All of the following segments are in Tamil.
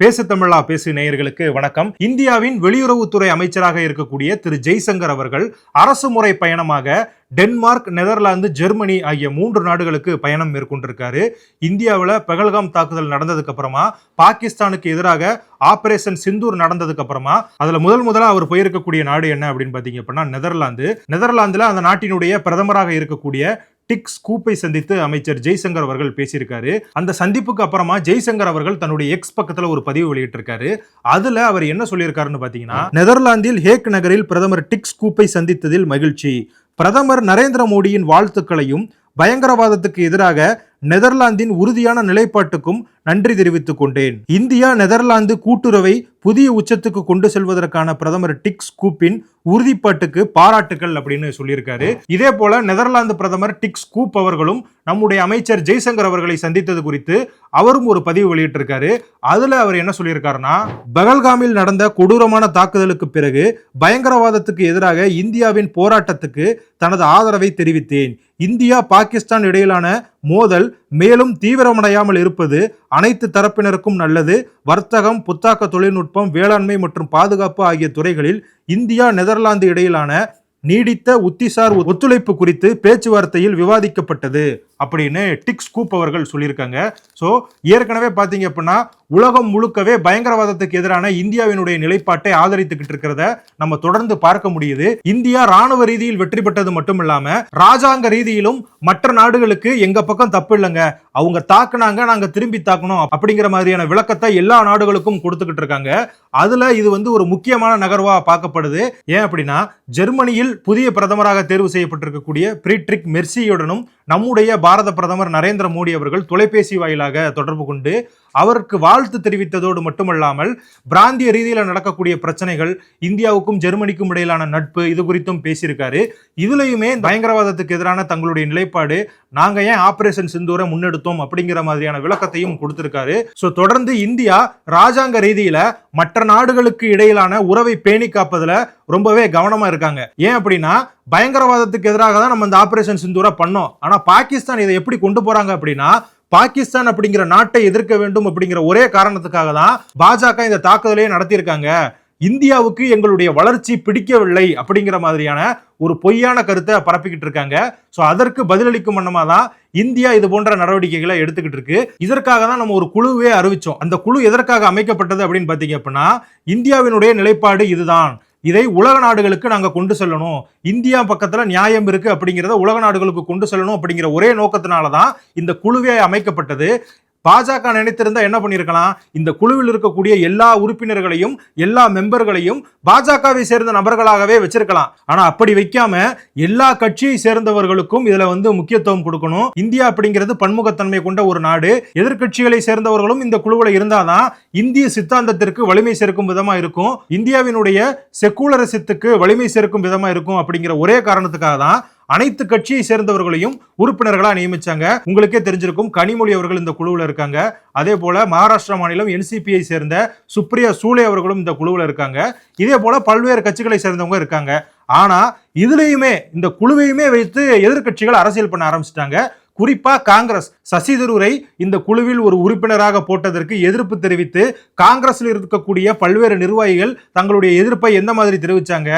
பேச தமிழா பேசு நேயர்களுக்கு வணக்கம். இந்தியாவின் வெளியுறவுத்துறை அமைச்சராக இருக்கக்கூடிய திரு. ஜெய்சங்கர் அவர்கள் அரசு முறை பயணமாக டென்மார்க் நெதர்லாந்து ஜெர்மனி ஆகிய மூன்று நாடுகளுக்கு பயணம் மேற்கொண்டிருக்காரு. இந்தியாவில் பெகல்காம் தாக்குதல் நடந்ததுக்கு அப்புறமா பாகிஸ்தானுக்கு எதிராக ஆபரேஷன் சிந்தூர் நடந்ததுக்கு அப்புறமா அதில் முதல் முதலாக அவர் போயிருக்கக்கூடிய நாடு என்ன அப்படின்னு பார்த்தீங்க அப்படின்னா நெதர்லாந்து. நெதர்லாந்தில் அந்த நாட்டினுடைய பிரதமராக இருக்கக்கூடிய டிக் ஸ்கூப்பை சந்தித்து அமைச்சர் ஜெய்சங்கர் அவர்கள் பேசியிருக்காரு. அந்த சந்திப்புக்கு அப்புறமா ஜெய்சங்கர் அவர்கள் தன்னுடைய எக்ஸ் பக்கத்துல ஒரு பதிவு வெளியிட்டிருக்காரு. அதுல அவர் என்ன சொல்லியிருக்காருன்னு பாத்தீங்கன்னா நெதர்லாந்தில் ஹேக் நகரில் பிரதமர் டிக் ஸ்கூப்பை சந்தித்ததில் மகிழ்ச்சி. பிரதமர் நரேந்திர மோடியின் வாழ்த்துக்களையும் பயங்கரவாதத்துக்கு எதிராக நெதர்லாந்தின் உறுதியான நிலைப்பாட்டுக்கும் நன்றி தெரிவித்துக் கொண்டேன். இந்தியா நெதர்லாந்து கூட்டுறவை புதிய உச்சத்துக்கு கொண்டு செல்வதற்கான பிரதமர் டிக் ஸ்கூப்பின் உறுதிப்பாட்டுக்கு பாராட்டுகள் அப்படின்னு சொல்லியிருக்காரு. இதே போல நெதர்லாந்து பிரதமர் டிக் ஸ்கூப் அவர்களும் நம்முடைய அமைச்சர் ஜெய்சங்கர் அவர்களை சந்தித்தது குறித்து அவரும் ஒரு பதிவு வெளியிட்டிருக்காரு. அதுல அவர் என்ன சொல்லியிருக்காருன்னா பகல்காமில் நடந்த கொடூரமான தாக்குதலுக்கு பிறகு பயங்கரவாதத்துக்கு எதிராக இந்தியாவின் போராட்டத்துக்கு தனது ஆதரவை தெரிவித்தேன். இந்தியா பாகிஸ்தான் இடையிலான மோதல் மேலும் தீவிரமடையாமல் இருப்பது அனைத்து தரப்பினருக்கும் நல்லது. வர்த்தகம் புத்தாக்க தொழில்நுட்பம் வேளாண்மை மற்றும் பாதுகாப்பு ஆகிய துறைகளில் இந்தியா நெதர்லாந்து இடையிலான நீடித்த உத்திசார் ஒத்துழைப்பு குறித்து பேச்சுவார்த்தையில் விவாதிக்கப்பட்டது. அப்படின்னு டிக் ஸ்கூப் அவர்கள் சொல்லியிருக்காங்க. ஸோ ஏற்கனவே பார்த்தீங்க அப்படின்னா உலகம் முழுக்கவே பயங்கரவாதத்துக்கு எதிரான இந்தியாவினுடைய நிலைப்பாட்டை ஆதரித்துக்கிட்டு இருக்கிறத நம்ம தொடர்ந்து பார்க்க முடியுது. இந்தியா ராணுவ ரீதியில் வெற்றி பெற்றது மட்டும் இல்லாம ராஜாங்க ரீதியிலும் மற்ற நாடுகளுக்கு எங்க பக்கம் தப்பு இல்லைங்க. அவங்க தாக்குனாங்க நாங்க திரும்பி தாக்கணும் அப்படிங்கிற மாதிரியான விளக்கத்தை எல்லா நாடுகளுக்கும் கொடுத்துக்கிட்டு இருக்காங்க. அதுல இது வந்து ஒரு முக்கியமான நகர்வா பார்க்கப்படுது. ஏன் அப்படின்னா ஜெர்மனியில் புதிய பிரதமராக தேர்வு செய்யப்பட்டிருக்கக்கூடிய பிரீட்ரிக் மெர்சியுடனும் நம்முடைய பாரத பிரதமர் நரேந்திர மோடி அவர்கள் தொலைபேசி வாயிலாக தொடர்பு கொண்டு அவருக்கு வாழ்த்து தெரிவித்ததோடு மட்டுமல்லாமல் பிராந்திய ரீதியில் நடக்கக்கூடிய பிரச்சனைகள் இந்தியாவுக்கும் ஜெர்மனிக்கும் இடையிலான நட்பு இது குறித்தும் பேசியிருக்காரு. இதுலயுமே பயங்கரவாதத்துக்கு எதிரான தங்களுடைய நிலைப்பாடு நாங்க ஏன் ஆபரேஷன் சிந்தூரை முன்னெடுத்தோம் அப்படிங்கிற மாதிரியான விளக்கத்தையும் கொடுத்திருக்காரு. ஸோ தொடர்ந்து இந்தியா ராஜாங்க ரீதியில மற்ற நாடுகளுக்கு இடையிலான உறவை பேணி காப்பதுல ரொம்பவே கவனமா இருக்காங்க. ஏன் அப்படின்னா பயங்கரவாதத்துக்கு எதிராக தான் நம்ம இந்த ஆபரேஷன் சிந்தூரை பண்ணோம். ஆனா பாகிஸ்தான் இதை எப்படி கொண்டு போறாங்க அப்படின்னா பாகிஸ்தான் அப்படிங்கிற நாட்டை எதிர்க்க வேண்டும் அப்படிங்கிற ஒரே காரணத்துக்காக தான் பாஜக இந்த தாக்குதலையே நடத்தியிருக்காங்க. இந்தியாவுக்கு எங்களுடைய வளர்ச்சி பிடிக்கவில்லை அப்படிங்கிற மாதிரியான ஒரு பொய்யான கருத்தை பரப்பிக்கிட்டு இருக்காங்க. ஸோ அதற்கு பதிலளிக்கும் வண்ணமாக தான் இந்தியா இது போன்ற நடவடிக்கைகளை எடுத்துக்கிட்டு இருக்கு. இதற்காக தான் நம்ம ஒரு குழுவே அறிவிச்சோம். அந்த குழு எதற்காக அமைக்கப்பட்டது அப்படின்னு பார்த்தீங்க அப்படின்னா இந்தியாவினுடைய நிலைப்பாடு இதுதான். இதை உலக நாடுகளுக்கு நாங்கள் கொண்டு செல்லணும். இந்தியா பக்கத்தில் நியாயம் இருக்கு அப்படிங்கிறத உலக நாடுகளுக்கு கொண்டு செல்லணும் அப்படிங்கிற ஒரே நோக்கத்தினால தான் இந்த குழுவே அமைக்கப்பட்டது. பாஜக நினைத்திருந்தா என்ன பண்ணிருக்கலாம்? இந்த குழுவில் இருக்கக்கூடிய எல்லா உறுப்பினர்களையும் எல்லா மெம்பர்களையும் பாஜகவை சேர்ந்த நபர்களாகவே வச்சிருக்கலாம். ஆனா அப்படி வைக்காம எல்லா கட்சியை சேர்ந்தவர்களுக்கும் இதுல வந்து முக்கியத்துவம் கொடுக்கணும். இந்தியா அப்படிங்கிறது பன்முகத்தன்மை கொண்ட ஒரு நாடு. எதிர்கட்சிகளை சேர்ந்தவர்களும் இந்த குழுவில் இருந்தாதான் இந்திய சித்தாந்தத்திற்கு வலிமை சேர்க்கும் விதமா இருக்கும். இந்தியாவினுடைய செக்குலரசத்துக்கு வலிமை சேர்க்கும் விதமா இருக்கும் அப்படிங்கிற ஒரே காரணத்துக்காக தான் அனைத்து கட்சியை சேர்ந்தவர்களையும் உறுப்பினர்களாக நியமிச்சாங்க. உங்களுக்கே தெரிஞ்சிருக்கும் கனிமொழி அவர்கள் இந்த குழுவில் இருக்காங்க. அதே போல மகாராஷ்டிரா மாநிலம் என்சிபியை சேர்ந்த சுப்ரியா சூலே அவர்களும் இந்த குழுவில் இருக்காங்க. இதே போல பல்வேறு கட்சிகளை சேர்ந்தவங்க இருக்காங்க. ஆனா இதுலயுமே இந்த குழுவையுமே வைத்து எதிர்கட்சிகள் அரசியல் பண்ண ஆரம்பிச்சிட்டாங்க. குறிப்பாக காங்கிரஸ். சசி தரூரை இந்த குழுவில் ஒரு உறுப்பினராக போட்டதற்கு எதிர்ப்பு தெரிவித்து காங்கிரஸில் இருக்கக்கூடிய பல்வேறு நிர்வாகிகள் தங்களுடைய எதிர்ப்பை எந்த மாதிரி தெரிவித்தாங்க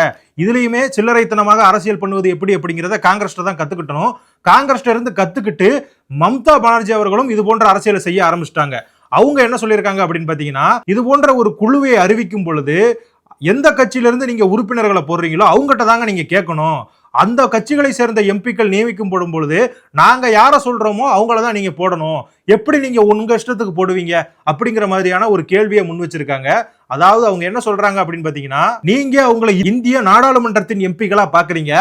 இதுலேயுமே சில்லறைத்தனமாக அரசியல் பண்ணுவது எப்படி அப்படிங்கிறத காங்கிரஸ்ட தான் கற்றுக்கிட்டணும் காங்கிரஸ்ட இருந்து கற்றுக்கிட்டு மம்தா பானர்ஜி அவர்களும் இது போன்ற அரசியலை செய்ய ஆரம்பிச்சிட்டாங்க. அவங்க என்ன சொல்லியிருக்காங்க அப்படின்னு பார்த்தீங்கன்னா இது போன்ற ஒரு குழுவை அறிவிக்கும் பொழுது எந்த கட்சியிலிருந்து நீங்கள் உறுப்பினர்களை போடுறீங்களோ அவங்ககிட்ட தாங்க நீங்கள் கேட்கணும். அந்த கட்சிகளை சேர்ந்த எம்பிக்கள் நியமிக்கும் போடும் பொழுது நாங்கள் யாரை சொல்கிறோமோ அவங்கள தான் நீங்கள் போடணும். எப்படி நீங்கள் உங்கள் இஷ்டத்துக்கு போடுவீங்க? அப்படிங்கிற மாதிரியான ஒரு கேள்வியை முன் வச்சிருக்காங்க. அதாவது அவங்க என்ன சொல்கிறாங்க அப்படின்னு பார்த்தீங்கன்னா நீங்கள் அவங்களை இந்திய நாடாளுமன்றத்தின் எம்பிக்களாக பார்க்குறீங்க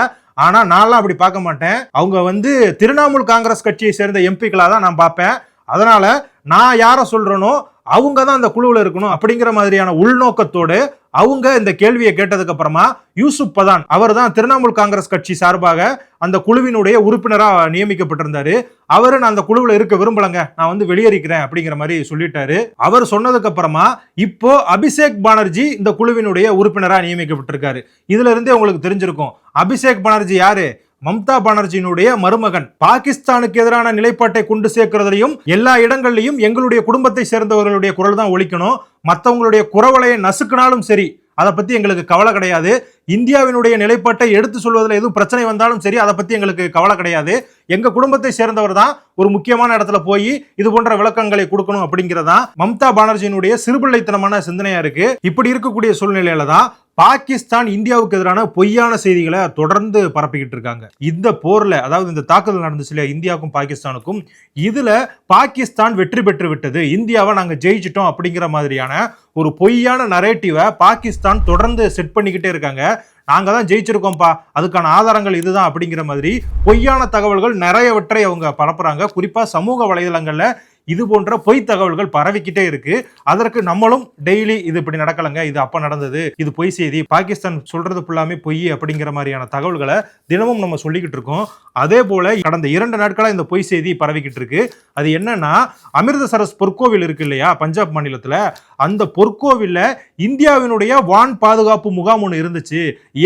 ஆனால் நான்லாம் அப்படி பார்க்க மாட்டேன். அவங்க வந்து திரிணாமுல் காங்கிரஸ் கட்சியை சேர்ந்த எம்பிக்களாக தான் நான் பார்ப்பேன் அதனால் நான் யாரை சொல்கிறேனோ அவங்க தான் அந்த குழுவில் இருக்கணும் அப்படிங்கிற மாதிரியான உள்நோக்கத்தோடு அவங்க இந்த கேள்வியை கேட்டதுக்கு அப்புறமா யூசுப் பதான் அவர் தான் திரிணாமுல் காங்கிரஸ் கட்சி சார்பாக அந்த குழுவினுடைய உறுப்பினராக நியமிக்கப்பட்டிருந்தாரு. அவர் நான் அந்த குழுவில் இருக்க விரும்பலங்க. நான் வந்து வெளியேறிக்கிறேன். அப்படிங்கிற மாதிரி சொல்லிட்டாரு. அவர் சொன்னதுக்கு அப்புறமா இப்போ அபிஷேக் பானர்ஜி இந்த குழுவினுடைய உறுப்பினராக நியமிக்கப்பட்டிருக்காரு. இதுல இருந்தே உங்களுக்கு தெரிஞ்சிருக்கும். அபிஷேக் பானர்ஜி யாரு? மம்தா பானர்ஜியினுடைய மருமகன் பாகிஸ்தானுக்கு எதிரான நிலைப்பாட்டை கொண்டு சேர்க்கிறதுலையும் எல்லா இடங்கள்லையும் எங்களுடைய குடும்பத்தை சேர்ந்தவர்களுடைய குரல் தான் ஒழிக்கணும். மற்றவங்களுடைய குரவலையை நசுக்கினாலும் சரி அதை பத்தி எங்களுக்கு கவலை கிடையாது. இந்தியாவினுடைய நிலைப்பாட்டை எடுத்து சொல்வதில் எதுவும் பிரச்சனை வந்தாலும் சரி அதை பத்தி எங்களுக்கு கவலை கிடையாது. எங்க குடும்பத்தை சேர்ந்தவர் தான் ஒரு முக்கியமான இடத்துல போய் இது போன்ற விளக்கங்களை கொடுக்கணும் அப்படிங்கிறதா மம்தா பானர்ஜியினுடைய சிறுபிள்ளைத்தனமான சிந்தனையா இருக்கு. இப்படி இருக்கக்கூடிய சூழ்நிலையில தான் பாகிஸ்தான் இந்தியாவுக்கு எதிரான பொய்யான செய்திகளை தொடர்ந்து பரப்பிக்கிட்டு இருக்காங்க. இந்த போர்ல அதாவது இந்த தாக்குதல் நடந்துச்சு இல்லையா இந்தியாவுக்கும் பாகிஸ்தானுக்கும் இதுல பாகிஸ்தான் வெற்றி பெற்று விட்டது. இந்தியாவை நாங்க ஜெயிச்சிட்டோம் அப்படிங்கிற மாதிரியான ஒரு பொய்யான நரேட்டிவை பாகிஸ்தான் தொடர்ந்து செட் பண்ணிக்கிட்டே இருக்காங்க. நாங்கள் தான் ஜெயிச்சிருக்கோம்ப்பா அதுக்கான ஆதாரங்கள் இதுதான் அப்படிங்கிற மாதிரி பொய்யான தகவல்கள் நிறையவற்றை அவங்க பரப்புறாங்க. குறிப்பாக சமூக வலைதளங்களில் இது போன்ற பொய் தகவல்கள் பரவிக்கிட்டே இருக்கு. அதற்கு நம்மளும் டெய்லி இது இப்படி நடக்கலங்க இது அப்ப நடந்தது இது பொய் செய்தி பாகிஸ்தான் சொல்றது ஃபுல்லாமே பொய் அப்படிங்கிற மாதிரியான தகவல்களை தினமும் நம்ம சொல்லிக்கிட்டு இருக்கோம். அதே போல கடந்த இரண்டு நாட்களா இந்த பொய் செய்தி பரவிக்கிட்டு இருக்கு. அது என்னன்னா அமிர்தசரஸ் பொற்கோவில் இருக்கு இல்லையா பஞ்சாப் மாநிலத்தில்? அந்த பொற்கோவில்ல இந்தியாவினுடைய வான் பாதுகாப்பு முகாம் ஒன்று இருந்துச்சு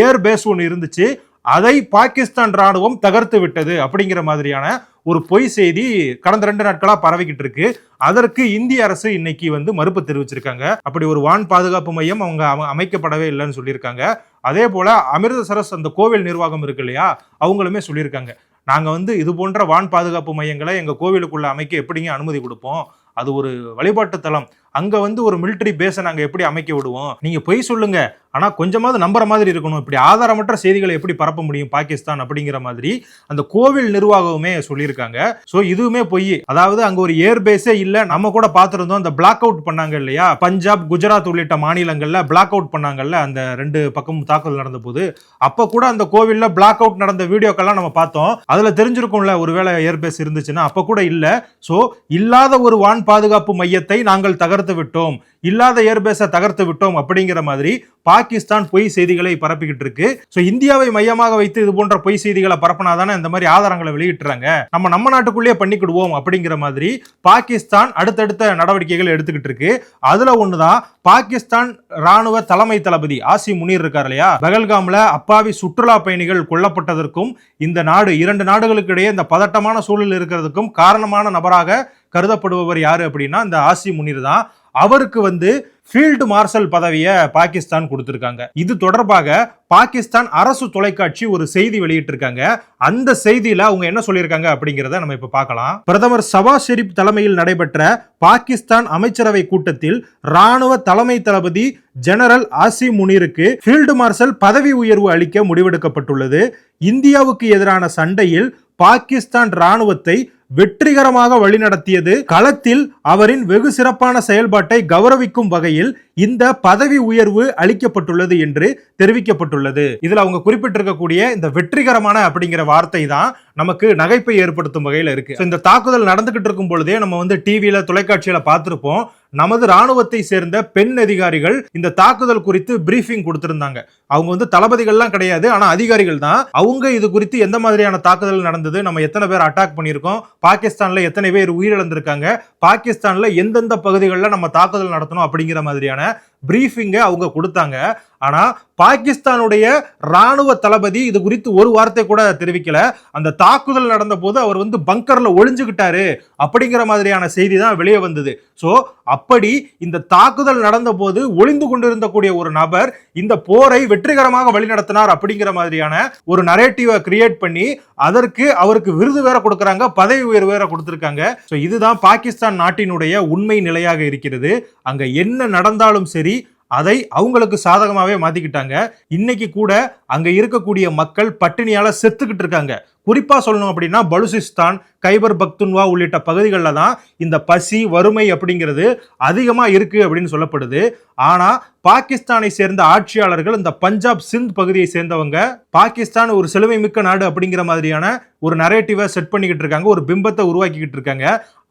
ஏர் பேஸ் ஒன்று இருந்துச்சு. அதை பாகிஸ்தான் ராணுவம் தகர்த்து விட்டது அப்படிங்கிற மாதிரியான ஒரு பொய் செய்தி கடந்த ரெண்டு நாட்களா பரவிக்கிட்டு இருக்கு. அதற்கு இந்திய அரசு இன்னைக்கு வந்து மறுப்பு தெரிவிச்சிருக்காங்க. அப்படி ஒரு வான் பாதுகாப்பு மையம் அவங்க அமைக்கப்படவே இல்லைன்னு சொல்லியிருக்காங்க. அதே போல அமிர்தசரஸ் அந்த கோவில் நிர்வாகம் இருக்கு இல்லையா? அவங்களுமே சொல்லியிருக்காங்க. நாங்க வந்து இது போன்ற வான் பாதுகாப்பு மையங்களை எங்க கோவிலுக்குள்ள அமைக்க எப்படிங்க அனுமதி கொடுப்போம்? அது ஒரு வழிபாட்டு தலம். அங்க வந்து ஒரு மிலிட்டரி பேஸை நாங்க எப்படி அமைக்க விடுவோம்? நீங்க பொய் சொல்லுங்க. ஆனா கொஞ்சமாவது நம்புற மாதிரி இருக்கணும். இப்படி ஆதாரமற்ற செய்திகளை எப்படி பரப்ப முடியும் பாகிஸ்தான் அப்படிங்கிற மாதிரி அந்த கோவில் நிர்வாகமே சொல்லியிருக்காங்க. சோ இதுவுமே பொய். அதாவது அங்க ஒரு ஏர் பேஸே இல்ல. நம்ம கூட பார்த்திருந்தோம் அந்த பிளாக் அவுட் பண்ணாங்க இல்லையா? பஞ்சாப் குஜராத் உள்ளிட்ட மாநிலங்கள்ல பிளாக் அவுட் பண்ணாங்கல்ல அந்த ரெண்டு பக்கமும் தாக்குதல் நடந்த போது அப்ப கூட அந்த கோவில்ல பிளாக் அவுட் நடந்த வீடியோக்கெல்லாம் நம்ம பார்த்தோம். அதுல தெரிஞ்சிருக்கும்ல ஒருவேளை ஏர் பேஸ் இருந்துச்சுன்னா. அப்ப கூட இல்ல. சோ இல்லாத ஒரு வான் பாதுகாப்பு மையத்தை நாங்கள் தகர்த்து விட்டோம் இல்லாத ஏர்பேஸை தகர்த்து விட்டோம் அப்படிங்கிற மாதிரி பாகிஸ்தான் பொய் செய்திகளை பரப்பிக்கிட்டு இருக்கு. ஸோ இந்தியாவை மையமாக வைத்து இது போன்ற பொய் செய்திகளை பரப்பினாதானே இந்த மாதிரி ஆதாரங்களை வெளியிட்டுறாங்க. நம்ம நம்ம நாட்டுக்குள்ளேயே பண்ணிக்கிடுவோம் அப்படிங்கிற மாதிரி பாகிஸ்தான் அடுத்தடுத்த நடவடிக்கைகள் எடுத்துக்கிட்டு இருக்கு. அதுல ஒண்ணுதான் பாகிஸ்தான் ராணுவ தலைமை தளபதி ஆசி முனீர் இருக்கார் இல்லையா? பகல்காம்ல அப்பாவி சுற்றுலா பயணிகள் கொல்லப்பட்டதற்கும் இந்த நாடு இரண்டு நாடுகளுக்கு இடையே இந்த பதட்டமான சூழல் இருக்கிறதுக்கும் காரணமான நபராக கருதப்படுபவர் யாரு அப்படின்னா இந்த ஆசி முனீர் தான். அவருக்கு வந்து ஃபீல்டு மார்ஷல் பதவியை பாகிஸ்தான் கொடுத்துருக்காங்க. இது தொடர்பாக பாகிஸ்தான் அரசு தொலைக்காட்சி ஒரு செய்தி வெளியிட்டிருக்காங்க. அந்த செய்தியில அவங்க என்ன சொல்லியிருக்காங்க அப்படிங்கிறத நம்ம இப்ப பார்க்கலாம். பிரதமர் சவாஸ் ஷெரீப் தலைமையில் நடைபெற்ற பாகிஸ்தான் அமைச்சரவை கூட்டத்தில் ராணுவ தலைமை தளபதி ஜெனரல் ஆசி முனீருக்கு ஃபீல்டு மார்ஷல் பதவி உயர்வு அளிக்க முடிவெடுக்கப்பட்டுள்ளது. இந்தியாவுக்கு எதிரான சண்டையில் பாகிஸ்தான் ராணுவத்தை வெற்றிகரமாக வழிநடத்தியது. களத்தில் அவரின் வெகு சிறப்பான செயல்பாட்டை கௌரவிக்கும் வகையில் இந்த பதவி உயர்வு அளிக்கப்பட்டுள்ளது என்று தெரிவிக்கப்பட்டுள்ளது. இதுல அவங்க குறிப்பிட்டிருக்கக்கூடிய இந்த வெற்றிகரமான அப்படிங்கிற வார்த்தை தான் நமக்கு நகைப்பை ஏற்படுத்தும் வகையில் இருக்கு. இந்த தாக்குதல் நடந்துகிட்டு இருக்கும் பொழுதே நம்ம வந்து டிவியில தொலைக்காட்சியில பார்த்திருப்போம். நமது ராணுவத்தை சேர்ந்த பெண் அதிகாரிகள் இந்த தாக்குதல் குறித்து பிரீஃபிங் கொடுத்திருந்தாங்க. அவங்க வந்து தளபதிகள்லாம் கிடையாது ஆனா அதிகாரிகள் தான். அவங்க இது குறித்து எந்த மாதிரியான தாக்குதல் நடந்தது நம்ம எத்தனை பேர் அட்டாக் பண்ணியிருக்கோம் பாகிஸ்தானில் எத்தனை பேர் உயிரிழந்திருக்காங்க? பாகிஸ்தானில் எந்தெந்த பகுதிகளில் நம்ம தாக்குதல் நடத்தணும் அப்படிங்கிற மாதிரியான பிரீஃபிங்கை அவங்க கொடுத்தாங்க. ஆனால் பாகிஸ்தானுடைய ராணுவ தளபதி இது குறித்து ஒரு வார்த்தை கூட தெரிவிக்கல. அந்த தாக்குதல் நடந்த போது அவர் வந்து பங்கர்ல ஒளிஞ்சுக்கிட்டாரு அப்படிங்கிற மாதிரியான செய்தி தான் வெளியே வந்தது. ஸோ அப்படி இந்த தாக்குதல் நடந்த போது ஒளிந்து கொண்டிருந்தக்கூடிய ஒரு நபர் இந்த போரை வெற்றிகரமாக வழிநடத்தினார் அப்படிங்கிற மாதிரியான ஒரு நரேட்டிவை கிரியேட் பண்ணி அதற்கு அவருக்கு விருது வேற கொடுக்குறாங்க பதவி உயர்வு வேற கொடுத்துருக்காங்க. ஸோ இதுதான் பாகிஸ்தான் நாட்டினுடைய உண்மை நிலையாக இருக்கிறது. அங்க என்ன நடந்தாலும் சரி அதை அவங்களுக்கு சாதகமாகவே மாத்திக்கிட்டாங்க. இன்னைக்கு கூட அங்கே இருக்கக்கூடிய மக்கள் பட்டினியால் செத்துக்கிட்டு இருக்காங்க. குறிப்பாக சொல்லணும் அப்படின்னா பலுசிஸ்தான் கைபர் பக்துன்வா உள்ளிட்ட பகுதிகளில் தான் இந்த பசி வறுமை அப்படிங்கிறது அதிகமாக இருக்குது அப்படின்னு சொல்லப்படுது. ஆனால் பாகிஸ்தானை சேர்ந்த ஆட்சியாளர்கள் இந்த பஞ்சாப் சிந்த் பகுதியை சேர்ந்தவங்க பாகிஸ்தான் ஒரு செழுமை மிக்க நாடு அப்படிங்கிற மாதிரியான ஒரு நரேட்டிவை செட் பண்ணிக்கிட்டு இருக்காங்க ஒரு பிம்பத்தை உருவாக்கிக்கிட்டு இருக்காங்க.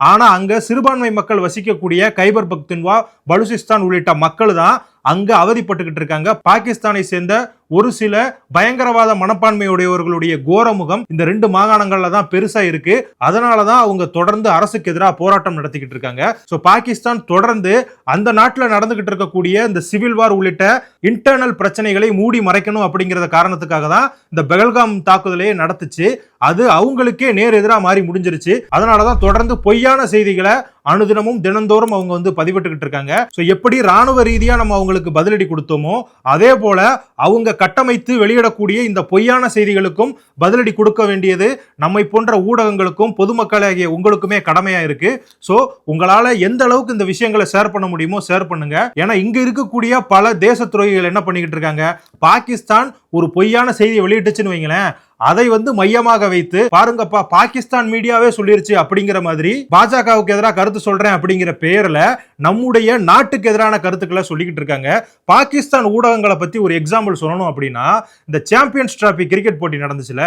ஆனால் அங்கே சிறுபான்மை மக்கள் வசிக்கக்கூடிய கைபர் பக்தின்வா பலுசிஸ்தான் உள்ளிட்ட மக்கள் தான் அங்கே அவதிப்பட்டுக்கிட்டு இருக்காங்க. பாகிஸ்தானை சேர்ந்த ஒரு சில பயங்கரவாத மனப்பான்மையுடையவர்களுடைய கோரமுகம் இந்த ரெண்டு மாகாணங்கள்ல தான் பெருசா இருக்கு. அதனாலதான் அவங்க தொடர்ந்து அரசுக்கு எதிராக போராட்டம் நடத்திக்கிட்டு இருக்காங்க. ஸோ பாகிஸ்தான் தொடர்ந்து அந்த நாட்டில் நடந்துகிட்டு இருக்கக்கூடிய இந்த சிவில் வார் உள்ளிட்ட இன்டர்னல் பிரச்சனைகளை மூடி மறைக்கணும் அப்படிங்கிறத காரணத்துக்காக தான் இந்த பெகல்காம் தாக்குதலையே நடத்துச்சு. அது அவங்களுக்கே நேர் எதிராக மாறி முடிஞ்சிருச்சு. அதனாலதான் தொடர்ந்து பொய்யான செய்திகளை அனுதினமும் தினந்தோறும் அவங்க வந்து பதிவிட்டுக்கிட்டு இருக்காங்க. ஸோ எப்படி ராணுவ ரீதியாக நம்ம அவங்களுக்கு பதிலடி கொடுத்தோமோ அதே போல அவங்க கட்டமைத்து வெளியிடக்கூடிய இந்த பொய்யான செய்திகளுக்கும் பதிலடி கொடுக்க வேண்டியது நம்மை போன்ற ஊடகங்களுக்கும் பொதுமக்களாகிய உங்களுக்குமே கடமையா இருக்கு. ஸோ உங்களால எந்த அளவுக்கு இந்த விஷயங்களை ஷேர் பண்ண முடியுமோ ஷேர் பண்ணுங்க. ஏன்னா இங்க இருக்கக்கூடிய பல தேச துறைகள் என்ன பண்ணிக்கிட்டு இருக்காங்க? பாகிஸ்தான் ஒரு பொய்யான செய்தியை வெளியிட்டுச்சுன்னு வைங்களேன். அதை வந்து மையமாக வைத்து பாருங்கப்பா பாகிஸ்தான் மீடியாவே சொல்லிருச்சு அப்படிங்கிற மாதிரி பாஜகவுக்கு எதிராக கருத்து சொல்றேன் அப்படிங்கிற பெயர்ல நம்முடைய நாட்டுக்கு எதிரான கருத்துக்களை சொல்லிக்கிட்டு இருக்காங்க. பாகிஸ்தான் ஊடகங்களை பத்தி ஒரு எக்ஸாம்பிள் சொல்லணும் அப்படின்னா இந்த சாம்பியன்ஸ் டிராபி கிரிக்கெட் போட்டி நடந்துச்சுல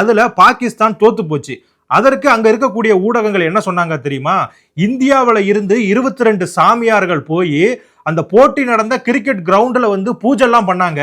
அதுல பாகிஸ்தான் தோத்து போச்சு. அதற்கு அங்க இருக்கக்கூடிய ஊடகங்கள் என்ன சொன்னாங்க தெரியுமா? இந்தியாவில் இருந்து இருபத்தி ரெண்டு சாமியார்கள் போய் அந்த போட்டி நடந்த கிரிக்கெட் கிரவுண்டில் வந்து பூஜைலாம் பண்ணாங்க.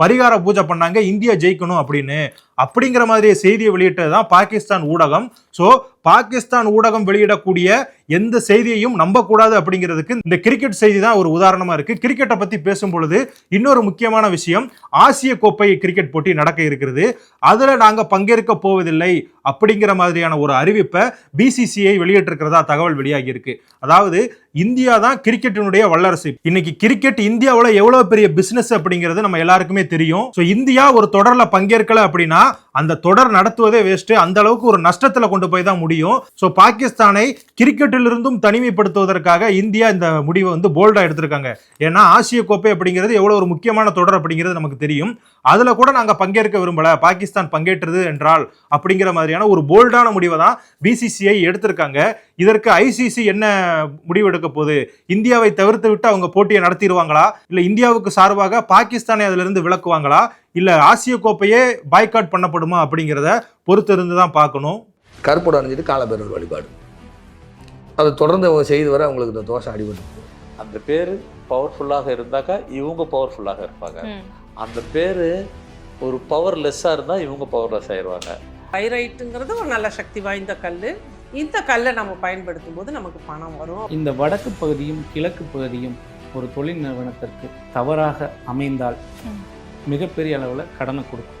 பரிகார பூஜை பண்ணாங்க இந்தியா ஜெயிக்கணும் அப்படின்னு. அப்படிங்கிற மாதிரி செய்தியை வெளியிட்டது தான் பாகிஸ்தான் ஊடகம். ஸோ பாகிஸ்தான் ஊடகம் வெளியிடக்கூடிய எந்த செய்தியையும் நம்பக்கூடாது அப்படிங்கிறதுக்கு இந்த கிரிக்கெட் செய்தி தான் ஒரு உதாரணமாக இருக்குது கிரிக்கெட்டை பற்றி பேசும் பொழுது இன்னொரு முக்கியமான விஷயம் ஆசிய கோப்பை கிரிக்கெட் போட்டி நடக்க இருக்கிறது. அதில் நாங்கள் பங்கேற்க போவதில்லை அப்படிங்கிற மாதிரியான ஒரு அறிவிப்பை பிசிசிஐ வெளியிட்டிருக்கிறதா தகவல் வெளியாகி இருக்கு. அதாவது இந்தியா தான் கிரிக்கெட்டினுடைய வல்லரசு. இன்னைக்கு கிரிக்கெட் இந்தியாவில் எவ்வளோ பெரிய பிஸ்னஸ் அப்படிங்கிறது நம்ம எல்லாருக்குமே தெரியும். ஸோ இந்தியா ஒரு தொடரில் பங்கேற்கலை அப்படின்னா あ அந்த தொடர் நடத்துவதே வேஸ்ட்டு அந்த அளவுக்கு ஒரு நஷ்டத்தில் கொண்டு போய் தான் முடியும். ஸோ பாகிஸ்தானை கிரிக்கெட்டிலிருந்தும் தனிமைப்படுத்துவதற்காக இந்தியா இந்த முடிவை வந்து போல்டாக எடுத்திருக்காங்க. ஏன்னா ஆசிய கோப்பை அப்படிங்கிறது எவ்வளோ ஒரு முக்கியமான தொடர் அப்படிங்கிறது நமக்கு தெரியும். அதில் கூட நாங்கள் பங்கேற்க விரும்பலை. பாகிஸ்தான் பங்கேற்றது என்றால் அப்படிங்கிற மாதிரியான ஒரு போல்டான முடிவை தான் பிசிசிஐ எடுத்திருக்காங்க. இதற்கு ஐசிசி என்ன முடிவு எடுக்க போகுது? இந்தியாவை தவிர்த்து விட்டு அவங்க போட்டியை நடத்திடுவாங்களா? இல்லை இந்தியாவுக்கு சார்பாக பாகிஸ்தானை அதிலிருந்து விளக்குவாங்களா இல்லை ஆசிய கோப்பையே பாய்காட் பண்ணப்படும் அப்படிங்கிறத பொறுத்து இருந்து தான் பார்க்கணும். கருப்போட அணிஞ்சிட்டு காலபேரவர் வழிபாடு. அதை தொடர்ந்து அவங்க செய்து வர அவங்களுக்கு இந்த தோஷம் அடிபட்டு அந்த பேர் பவர்ஃபுல்லாக இருந்தாக்கா இவங்க பவர்ஃபுல்லாக இருப்பாங்க. அந்த பேர் ஒரு பவர்லெஸ்ஸாக இருந்தால் இவங்க பவர்லெஸ் ஆயிடுவாங்க பைரைட்டுங்கிறது ஒரு நல்ல சக்தி வாய்ந்த கல் இந்த கல்லை நம்ம பயன்படுத்தும் போது நமக்கு பணம் வரும். இந்த வடக்கு பகுதியும் கிழக்கு பகுதியும் ஒரு தொழில் நிறுவனத்திற்கு தவறாக அமைந்தால். மிகப்பெரிய அளவில் கடனை கொடுக்கும்.